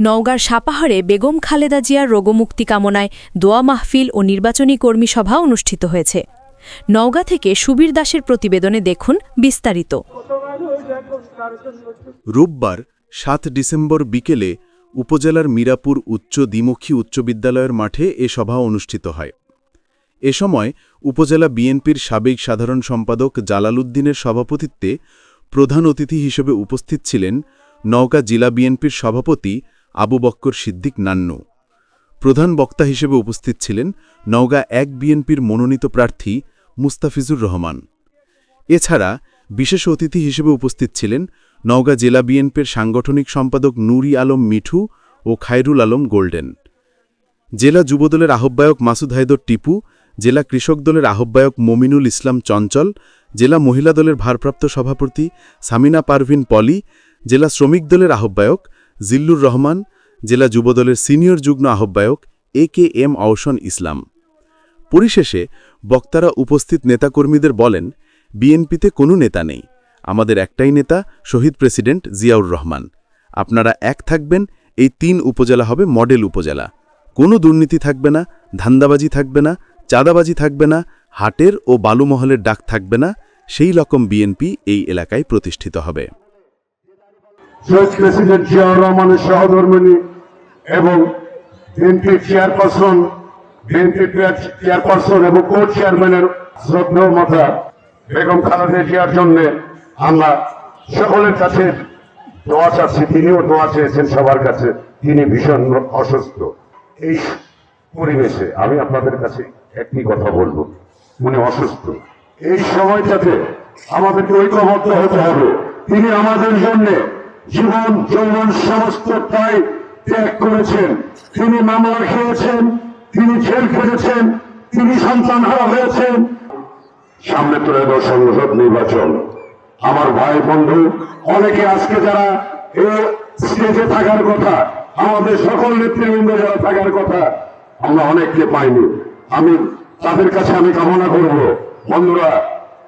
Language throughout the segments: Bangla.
নওগাঁর সাপাহারে বেগম খালেদা জিয়ার রোগমুক্তি কামনায় দোয়া মাহফিল ও নির্বাচনী কর্মী সভা অনুষ্ঠিত হয়েছে। নওগাঁ থেকে সুবীর দাসের প্রতিবেদনে দেখুন বিস্তারিত। রোববার সাত ডিসেম্বর বিকেলে উপজেলার মিরাপুর উচ্চ দ্বিমুখী উচ্চ বিদ্যালয়ের মাঠে এ সভা অনুষ্ঠিত হয়। এ সময় উপজেলা বিএনপির সাবেক সাধারণ সম্পাদক জালালউদ্দিনের সভাপতিত্বে প্রধান অতিথি হিসেবে উপস্থিত ছিলেন নওগাঁ জেলা বিএনপির সভাপতি আবু বক্কর সিদ্দিক নান্নু। প্রধান বক্তা হিসেবে উপস্থিত ছিলেন নওগাঁ এক বিএনপির মনোনীত প্রার্থী মুস্তাফিজুর রহমান। এছাড়া বিশেষ অতিথি হিসেবে উপস্থিত ছিলেন নওগাঁ জেলা বিএনপির সাংগঠনিক সম্পাদক নুরি আলম মিঠু ও খায়রুল আলম গোল্ডেন। জেলা যুবদলের আহ্বায়ক মাসুদ হায়দর টিপু, জেলা কৃষক দলের আহ্বায়ক মমিনুল ইসলাম চঞ্চল, জেলা মহিলা দলের ভারপ্রাপ্ত সভাপতি সামিনা পারভিন পলি, জেলা শ্রমিক দলের আহ্বায়ক জিল্লুর রহমান, জেলা যুবদলের সিনিয়র যুগ্ম আহ্বায়ক এ কে এম আওসন ইসলাম। পরিশেষে বক্তারা উপস্থিত নেতাকর্মীদের বলেন, বিএনপিতে কোনো নেতা নেই। আমাদের একটাই নেতা শহীদ প্রেসিডেন্ট জিয়াউর রহমান। আপনারা এক থাকবেন, এই তিন উপজেলা হবে মডেল উপজেলা। কোনো দুর্নীতি থাকবে না, ধান্দাবাজি থাকবে না, চাঁদাবাজি থাকবে না, হাটের ও বালুমহলের ডাক থাকবে না, সেই রকম বিএনপি এই এলাকায় প্রতিষ্ঠিত হবে। শহীদ প্রেসিডেন্ট জিয়াউর রহমানের সহধর্মিনী এবং বিএনপি চেয়ারপারসন বিএনপি চেয়ারপারসন এবং কোর্ট চেয়ারম্যানের শ্রদ্ধেয় মাতা বেগম খালেদা জিয়ার জন্য আমরা সকলের কাছে দোয়া চাচ্ছি, তিনিও দোয়া চেয়েছেন সবার কাছে, তিনি ভীষণ অসুস্থ। এই পরিবেশে আমি আপনাদের কাছে একটি কথা বলব, উনি অসুস্থ। এই সময়টাতে আমাদেরকে ঐক্যবদ্ধ হতে হবে। তিনি আমাদের জন্য জীবন যৌবন সমস্ত সমস্তটাই ত্যাগ করেছেন। তিনি মামলা খেয়েছেন, তিনি জেল খেটেছেন, তিনি সন্তান হারা হয়েছেন। সামনে ত্রয়োদশ সংসদ নির্বাচন। আমার ভাই বন্ধু, অনেকে আজকে যারা এই স্টেজে থাকার কথা, আমাদের সকল নেতৃবৃন্দ যারা থাকার কথা, আমরা অনেককে পাইনি। আমি তাদের কাছে আমি কামনা করব। বন্ধুরা,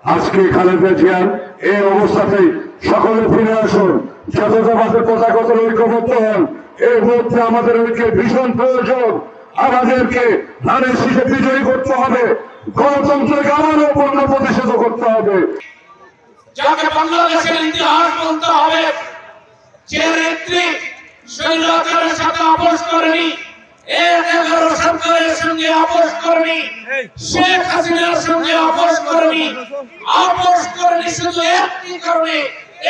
আজকে খালেদা জিয়ার এই অবস্থাতেই সকলে ফিরে আসুন। যথাযথভাবে প্রজাগত ঐক্যবদ্ধ হন। এই মুহূর্তে আমাদের ঐক্যের ভীষণ প্রয়োজন। আমাদেরকে ধানের শীষে বিজয়ী করতে হবে। গণতন্ত্রকে আবারও পূর্ণ প্রতিষ্ঠিত করতে হবে। যাকে বাংলাদেশের ইতিহাস বলতে হবে, যে নেত্রী স্বৈরাচারের সাথে আপোষ করেনি এক এগারো সরকারের সঙ্গে আপোষ করেনি, শেখ হাসিনার সঙ্গে আপোষ করেনি আপোষ করেনি শুধু একটি কারণে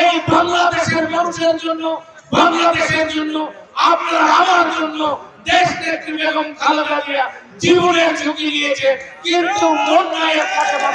এই বাংলাদেশের মানুষের জন্য, বাংলাদেশের জন্য, আপনার আমার জন্য দেশ নেত্রী বেগম খালেদা জিয়া জীবনের ঝুঁকি নিয়েছে, কিন্তু মন নাই কথা না।